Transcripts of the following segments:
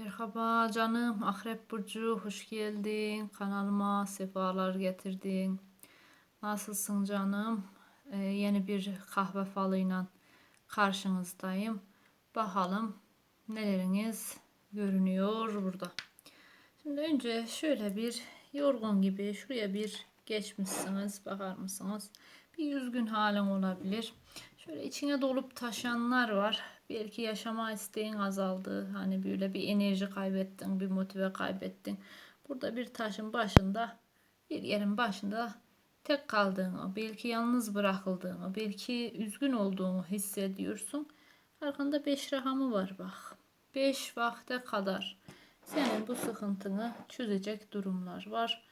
Merhaba canım Akrep Burcu hoş geldin. Kanalıma sefalar getirdin. Nasılsın canım? Ee, yeni bir kahve falıyla karşınızdayım. Bakalım neleriniz görünüyor burada. Şimdi önce şöyle bir yorgun gibi şuraya bir geçmişsiniz bakar mısınız? Bir üzgün halin olabilir. Şöyle içine dolup taşanlar var belki yaşama isteğin azaldı. Hani böyle bir enerji kaybettin, bir motive kaybettin. Burada bir taşın başında, bir yerin başında tek kaldığını, belki yalnız bırakıldığını, belki üzgün olduğunu hissediyorsun. Arkanda 5 rakamı var bak. 5 vakte kadar senin bu sıkıntını çözecek durumlar var.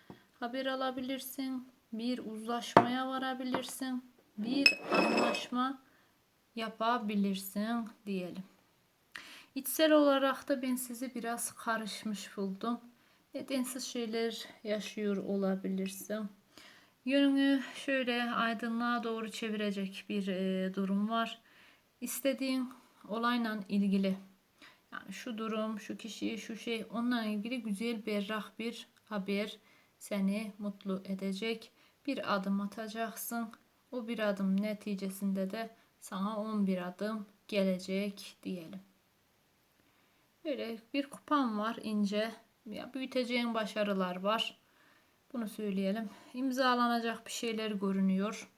Haber alabilirsin, bir uzlaşmaya varabilirsin, bir anlaşma yapabilirsin diyelim. İçsel olarak da ben sizi biraz karışmış buldum. Nedensiz şeyler yaşıyor olabilirsin. Yönünü şöyle aydınlığa doğru çevirecek bir e, durum var. İstediğin olayla ilgili yani şu durum, şu kişi, şu şey onunla ilgili güzel berrak bir haber seni mutlu edecek. Bir adım atacaksın. O bir adım neticesinde de sana 11 adım gelecek diyelim. Böyle bir kupan var ince. Ya büyüteceğin başarılar var. Bunu söyleyelim. İmzalanacak bir şeyler görünüyor.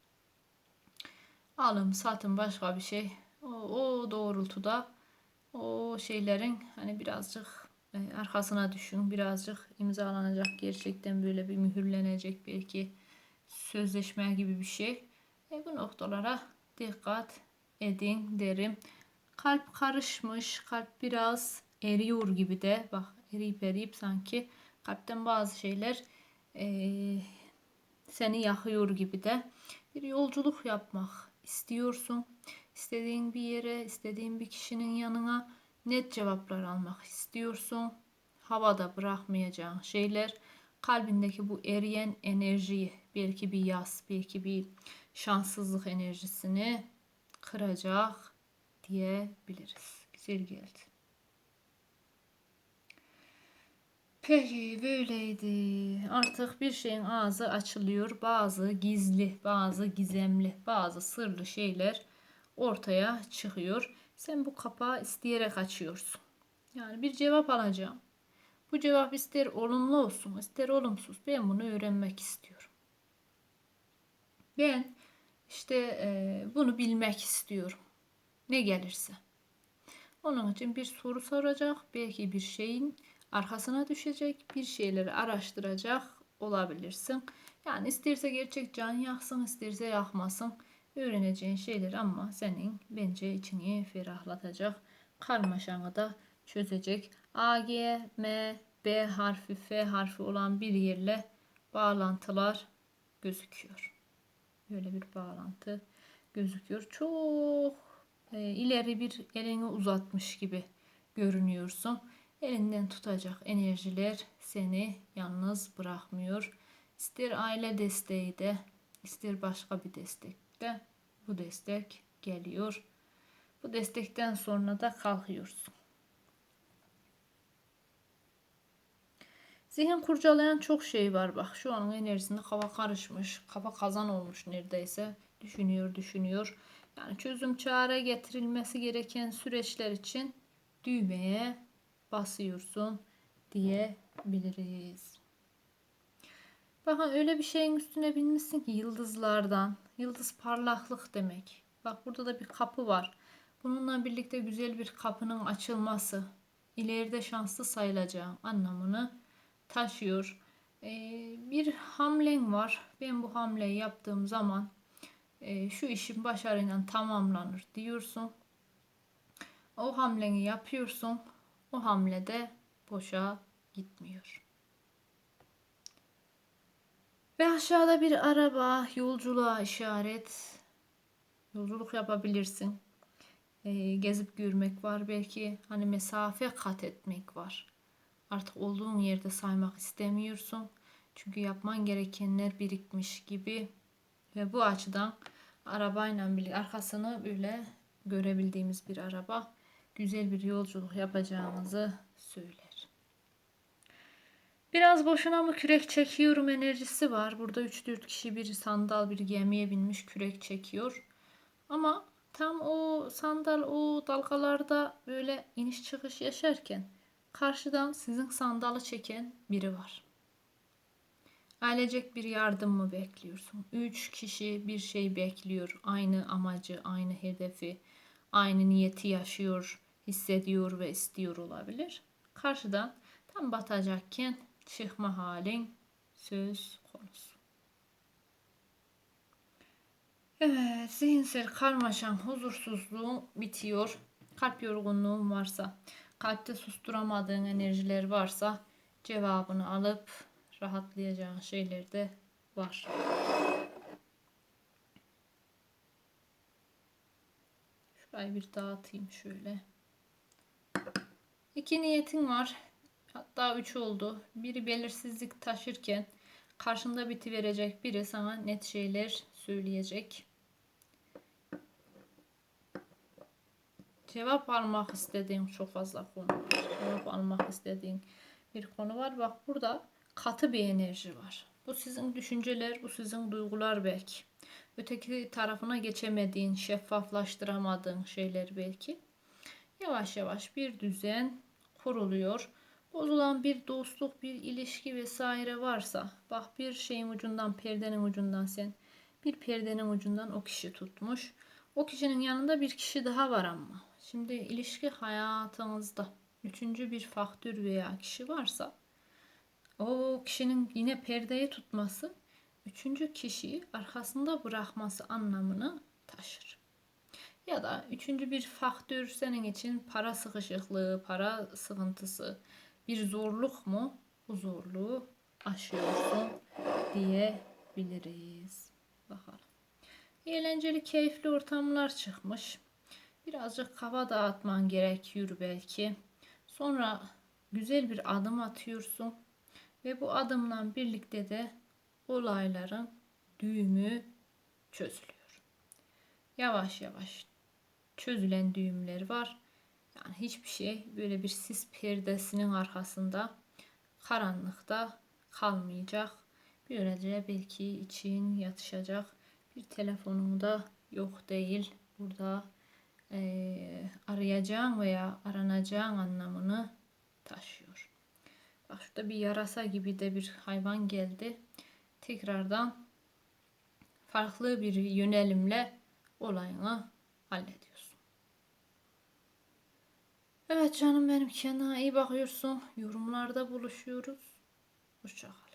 Alım, satım başka bir şey. O, o doğrultuda o şeylerin hani birazcık e, arkasına düşün. Birazcık imzalanacak gerçekten böyle bir mühürlenecek belki sözleşme gibi bir şey. E, bu noktalara dikkat edin derim. Kalp karışmış, kalp biraz eriyor gibi de. Bak eriyip eriyip sanki kalpten bazı şeyler e, seni yakıyor gibi de. Bir yolculuk yapmak istiyorsun. İstediğin bir yere, istediğin bir kişinin yanına net cevaplar almak istiyorsun. Havada bırakmayacağın şeyler kalbindeki bu eriyen enerjiyi belki bir yaz, belki bir şanssızlık enerjisini kıracak diyebiliriz. Güzel geldi. Peki böyleydi. Artık bir şeyin ağzı açılıyor. Bazı gizli, bazı gizemli, bazı sırlı şeyler ortaya çıkıyor. Sen bu kapağı isteyerek açıyorsun. Yani bir cevap alacağım. Bu cevap ister olumlu olsun, ister olumsuz. Ben bunu öğrenmek istiyorum. Ben işte e, bunu bilmek istiyorum. Ne gelirse. Onun için bir soru soracak. Belki bir şeyin arkasına düşecek. Bir şeyleri araştıracak olabilirsin. Yani isterse gerçek can yaksın, isterse yakmasın. Öğreneceğin şeyler ama senin bence içini ferahlatacak. Karmaşanı da çözecek. A, G, M, B harfi, F harfi olan bir yerle bağlantılar gözüküyor. Böyle bir bağlantı gözüküyor. Çok e, ileri bir elini uzatmış gibi görünüyorsun. Elinden tutacak enerjiler seni yalnız bırakmıyor. İster aile desteği de, ister başka bir destek de bu destek geliyor. Bu destekten sonra da kalkıyorsun. Zihin kurcalayan çok şey var bak. Şu an enerjisinde kafa karışmış. Kafa kazan olmuş neredeyse. Düşünüyor, düşünüyor. Yani çözüm çare getirilmesi gereken süreçler için düğmeye basıyorsun diyebiliriz. Bakın öyle bir şeyin üstüne binmişsin ki yıldızlardan. Yıldız parlaklık demek. Bak burada da bir kapı var. Bununla birlikte güzel bir kapının açılması, ileride şanslı sayılacağım anlamını taşıyor. Ee, bir hamlen var. Ben bu hamleyi yaptığım zaman e, şu işim başarıyla tamamlanır diyorsun. O hamleni yapıyorsun. O hamlede boşa gitmiyor. Ve aşağıda bir araba yolculuğa işaret. Yolculuk yapabilirsin. E, gezip görmek var. Belki hani mesafe kat etmek var. Artık olduğun yerde saymak istemiyorsun. Çünkü yapman gerekenler birikmiş gibi. Ve bu açıdan arabayla birlikte arkasını böyle görebildiğimiz bir araba güzel bir yolculuk yapacağınızı söyler. Biraz boşuna mı kürek çekiyorum enerjisi var. Burada 3-4 kişi bir sandal bir gemiye binmiş kürek çekiyor. Ama tam o sandal o dalgalarda böyle iniş çıkış yaşarken karşıdan sizin sandalı çeken biri var. Ailecek bir yardım mı bekliyorsun? Üç kişi bir şey bekliyor. Aynı amacı, aynı hedefi, aynı niyeti yaşıyor, hissediyor ve istiyor olabilir. Karşıdan tam batacakken çıkma halin söz konusu. Evet, zihinsel karmaşan, huzursuzluğun bitiyor. Kalp yorgunluğun varsa, kalpte susturamadığın enerjiler varsa cevabını alıp rahatlayacağın şeyler de var. Şurayı bir dağıtayım şöyle. İki niyetin var. Hatta üç oldu. Biri belirsizlik taşırken karşında biti verecek biri sana net şeyler söyleyecek. Cevap almak istediğin çok fazla konu var. Cevap almak istediğin bir konu var. Bak burada katı bir enerji var. Bu sizin düşünceler, bu sizin duygular belki. Öteki tarafına geçemediğin, şeffaflaştıramadığın şeyler belki. Yavaş yavaş bir düzen kuruluyor. Bozulan bir dostluk, bir ilişki vesaire varsa, bak bir şeyin ucundan, perdenin ucundan sen bir perdenin ucundan o kişi tutmuş. O kişinin yanında bir kişi daha var ama. Şimdi ilişki hayatınızda üçüncü bir faktör veya kişi varsa o kişinin yine perdeyi tutması üçüncü kişiyi arkasında bırakması anlamını taşır. Ya da üçüncü bir faktör senin için para sıkışıklığı, para sıkıntısı, bir zorluk mu? Bu zorluğu aşıyorsun diyebiliriz. Bakalım. Eğlenceli, keyifli ortamlar çıkmış. Birazcık kafa dağıtman gerekiyor belki. Sonra güzel bir adım atıyorsun. Ve bu adımla birlikte de olayların düğümü çözülüyor. Yavaş yavaş çözülen düğümler var. Yani hiçbir şey böyle bir sis perdesinin arkasında karanlıkta kalmayacak. Böylece belki için yatışacak bir telefonun da yok değil. Burada e, arayacağın veya aranacağın anlamını taşıyor. Bak şurada bir yarasa gibi de bir hayvan geldi. Tekrardan farklı bir yönelimle olayını hallediyorsun. Evet canım benim kendine iyi bakıyorsun. Yorumlarda buluşuyoruz. Hoşçakal.